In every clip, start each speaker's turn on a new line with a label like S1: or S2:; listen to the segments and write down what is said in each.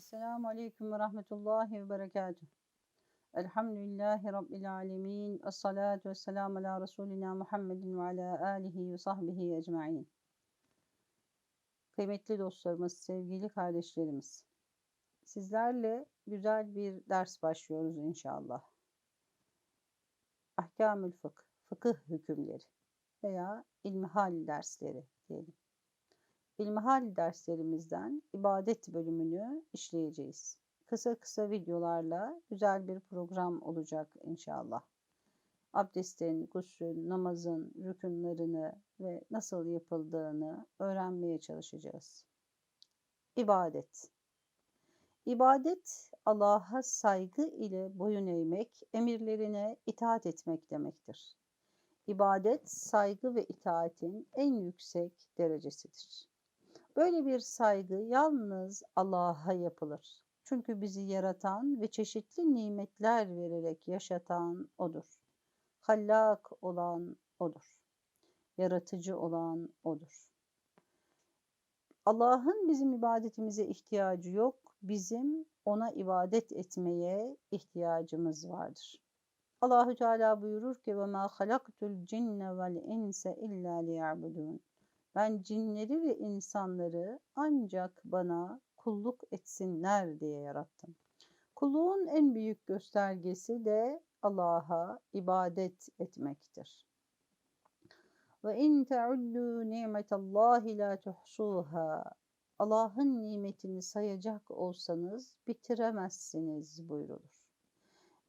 S1: Esselamu Aleyküm ve Rahmetullahi ve Berekatuhu. Elhamdülillahi Rabbil Alemin. Esselatu vesselamu ala Resulina Muhammedin ve ala alihi ve sahbihi ecma'in. Kıymetli dostlarımız, sevgili kardeşlerimiz. Sizlerle güzel bir ders başlıyoruz inşallah. Ahkamül fıkh, fıkıh hükümleri veya ilmihal dersleri diyelim. İlmihal derslerimizden ibadet bölümünü işleyeceğiz. Kısa kısa videolarla güzel bir program olacak inşallah. Abdestin, gusül, namazın rükünlerini ve nasıl yapıldığını öğrenmeye çalışacağız. İbadet. İbadet Allah'a saygı ile boyun eğmek, emirlerine itaat etmek demektir. İbadet saygı ve itaatin en yüksek derecesidir. Böyle bir saygı yalnız Allah'a yapılır. Çünkü bizi yaratan ve çeşitli nimetler vererek yaşatan O'dur. Hallak olan O'dur. Yaratıcı olan O'dur. Allah'ın bizim ibadetimize ihtiyacı yok. Bizim ona ibadet etmeye ihtiyacımız vardır. Allahü Teala buyurur ki ve ma halaktul cinne vel insa illa liya'budun. Ben cinleri ve insanları ancak bana kulluk etsinler diye yarattım. Kulluğun en büyük göstergesi de Allah'a ibadet etmektir. Ve in teuddu nimetallahi la tuhsuha. Allah'ın nimetini sayacak olsanız bitiremezsiniz buyrulur.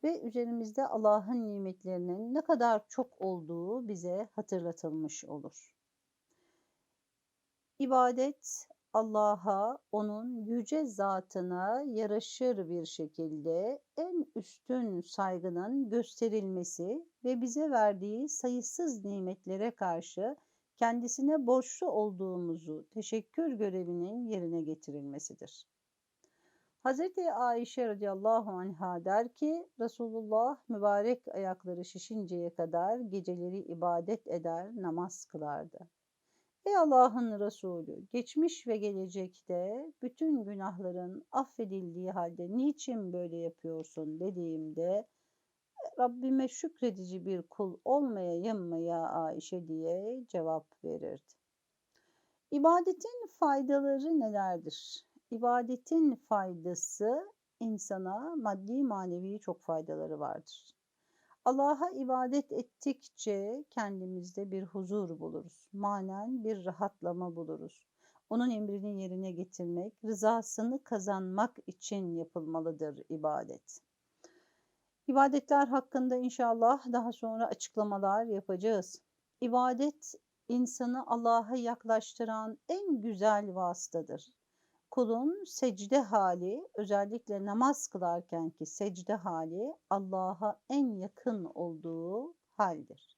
S1: Ve üzerimizde Allah'ın nimetlerinin ne kadar çok olduğu bize hatırlatılmış olur. İbadet Allah'a, onun yüce zatına yaraşır bir şekilde en üstün saygının gösterilmesi ve bize verdiği sayısız nimetlere karşı kendisine borçlu olduğumuzu teşekkür görevinin yerine getirilmesidir. Hz. Ayşe radıyallahu anha der ki Resulullah mübarek ayakları şişinceye kadar geceleri ibadet eder, namaz kılardı. Ey Allah'ın Resulü, geçmiş ve gelecekte bütün günahların affedildiği halde niçin böyle yapıyorsun dediğimde Rabbime şükredici bir kul olmayayım mı ya Ayşe diye cevap verirdi. İbadetin faydaları nelerdir? İbadetin faydası insana maddi manevi çok faydaları vardır. Allah'a ibadet ettikçe kendimizde bir huzur buluruz. Manen bir rahatlama buluruz. Onun emrini yerine getirmek, rızasını kazanmak için yapılmalıdır ibadet. İbadetler hakkında inşallah daha sonra açıklamalar yapacağız. İbadet insanı Allah'a yaklaştıran en güzel vasıtadır kulun secde hali özellikle namaz kılarken ki secde hali Allah'a en yakın olduğu haldir.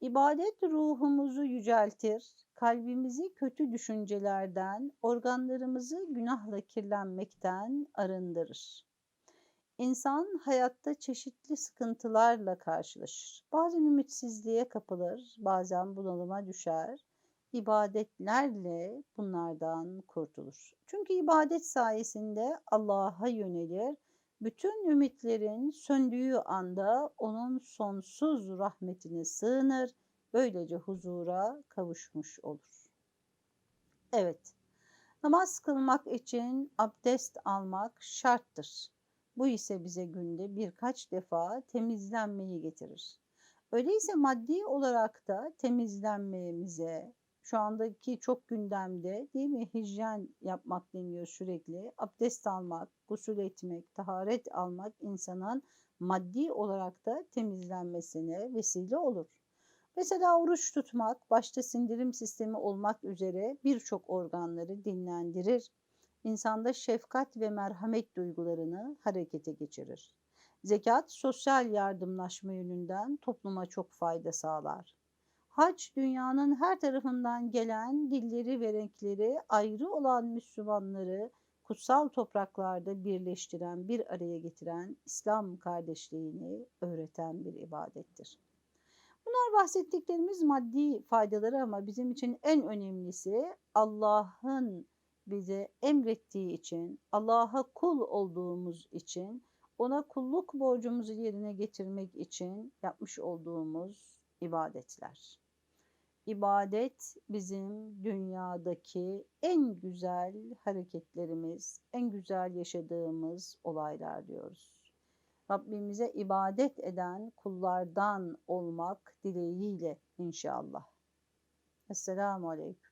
S1: İbadet ruhumuzu yüceltir, kalbimizi kötü düşüncelerden, organlarımızı günahla kirlenmekten arındırır. İnsan hayatta çeşitli sıkıntılarla karşılaşır. Bazen ümitsizliğe kapılır, bazen bunalıma düşer ibadetlerle bunlardan kurtulur. Çünkü ibadet sayesinde Allah'a yönelir. Bütün ümitlerin söndüğü anda onun sonsuz rahmetine sığınır. Böylece huzura kavuşmuş olur. Evet, namaz kılmak için abdest almak şarttır. Bu ise bize günde birkaç defa temizlenmeyi getirir. Öyleyse maddi olarak da temizlenmemize, şu andaki çok gündemde değil mi? Hijyen yapmak deniyor sürekli. Abdest almak, gusül etmek, taharet almak insanın maddi olarak da temizlenmesine vesile olur. Mesela oruç tutmak başta sindirim sistemi olmak üzere birçok organları dinlendirir. İnsanda şefkat ve merhamet duygularını harekete geçirir. Zekat sosyal yardımlaşma yönünden topluma çok fayda sağlar. Hac dünyanın her tarafından gelen dilleri ve renkleri ayrı olan Müslümanları kutsal topraklarda birleştiren, bir araya getiren İslam kardeşliğini öğreten bir ibadettir. Bunlar bahsettiklerimiz maddi faydaları ama bizim için en önemlisi Allah'ın bize emrettiği için, Allah'a kul olduğumuz için, ona kulluk borcumuzu yerine getirmek için yapmış olduğumuz ibadetler. İbadet bizim dünyadaki en güzel hareketlerimiz, en güzel yaşadığımız olaylar diyoruz. Rabbimize ibadet eden kullardan olmak dileğiyle inşallah. Esselamu Aleyküm.